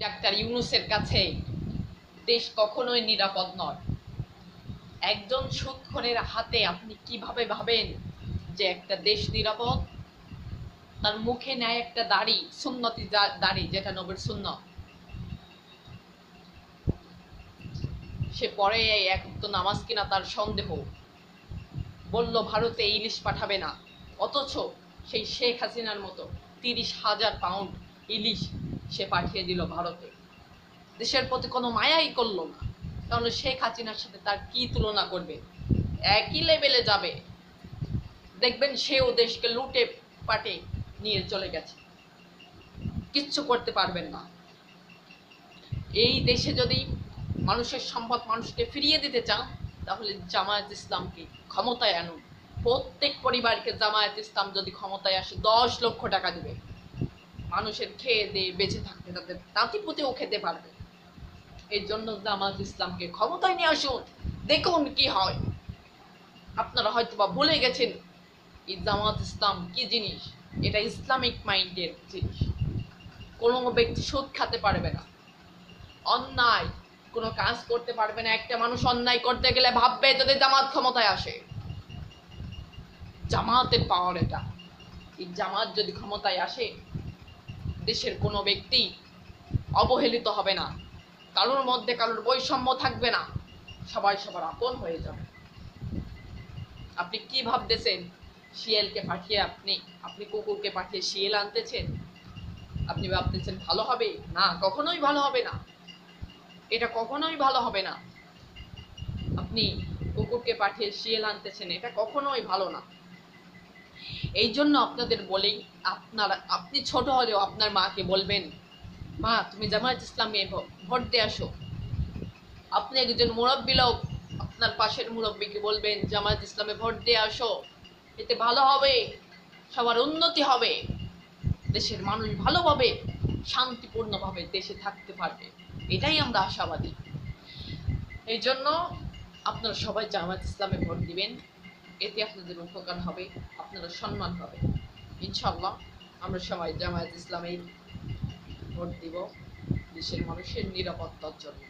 Doctor ইউনুসের কাছে দেশ কখনোই নিরাপদ নয়। একজন সুৎখরের হাতে আপনি কীভাবে ভাবেন যে একটা দেশ নিরাপদ? তার মুখে নেয় একটা দাড়ি, সুন্নতি দাড়ি, যেটা নবের শূন্য সে পরে এক তো নামাজ কিনা তার সন্দেহ। বলল, ভারতে ইলিশ পাঠাবে না। অথচ সেই শেখ হাসিনার মতো তিরিশ হাজার পাউন্ড ইলিশ সে পাঠিয়ে দিল ভারতে। দেশের প্রতি কোনো মায়াই করল না। তাহলে শেখ হাসিনার সাথে তার কি তুলনা করবে? একই লেভেলে যাবে। দেখবেন সেও দেশকে লুটে পাটে নিয়ে চলে গেছে। কিচ্ছু করতে পারবেন না। এই দেশে যদি মানুষের সম্পদ মানুষকে ফিরিয়ে দিতে চান, তাহলে জামায়াত ইসলামকে ক্ষমতায় আনুন। প্রত্যেক পরিবারকে জামায়াত ইসলাম যদি ক্ষমতায় আসে, দশ লক্ষ টাকা দিবে। মানুষের খেয়ে দিয়ে বেঁচে থাকতে তাদের নাতিপুতেও খেতে পারবে। এই জন্য জামাত ইসলামকে ক্ষমতায় নিয়ে আসুন, দেখুন কি হয়। আপনারা হয়তো বা ভুলে গেছেন এই জামাত ইসলাম কি জিনিস? এটা ইসলামিক মাইন্ডের জিনিস। কোনো ব্যক্তি সুদ খাতে পারবে না। অন্যায় কোনো কাজ করতে পারবে না। একটা মানুষ অন্যায় করতে গেলে ভাববে যদি জামাত ক্ষমতায় আসে। জামাতের পাওয়ার এটা। এই জামাত যদি ক্ষমতায় আসে দেশের কোনো ব্যক্তি অবহেলিত হবে না। কারোর মধ্যে কারোর বৈষম্য থাকবে না। সবাই সবার আপন হয়ে যাবে। আপনি কি ভাবতেছেন? শিয়ালকে পাঠিয়ে আপনি আপনি কুকুরকে পাঠিয়ে শিয়াল আনতেছেন? আপনি ভাবতেছেন ভালো হবে? না, কখনোই ভালো হবে না। এটা কখনোই ভালো হবে না। আপনি কুকুরকে পাঠিয়ে শিয়াল আনতেছেন, এটা কখনোই ভালো না। এই জন্য আপনাদের বলেই আপনারা, আপনি ছোট হলেও আপনার মাকে বলবেন, মা, তুমি জামায়াত ইসলামে ভোট দিয়ে আসো। আপনি একজন মুরব্বী লোক, আপনার পাশের মুরব্বীকে বলবেন, জামায়াত ইসলামে ভোট দিয়ে আসো। এতে ভালো হবে, সবার উন্নতি হবে। দেশের মানুষ ভালোভাবে, শান্তিপূর্ণভাবে দেশে থাকতে পারবে। এটাই আমরা আশাবাদী। এই জন্য আপনারা সবাই জামায়াত ইসলামে ভোট দিবেন। এতে আপনাদের উপকার হবে, আপনারা সম্মান হবে। ইনশাল্লাহ আমরা সবাই জামায়াত ইসলামের ভোট দিব দেশের মানুষের নিরাপত্তার জন্য।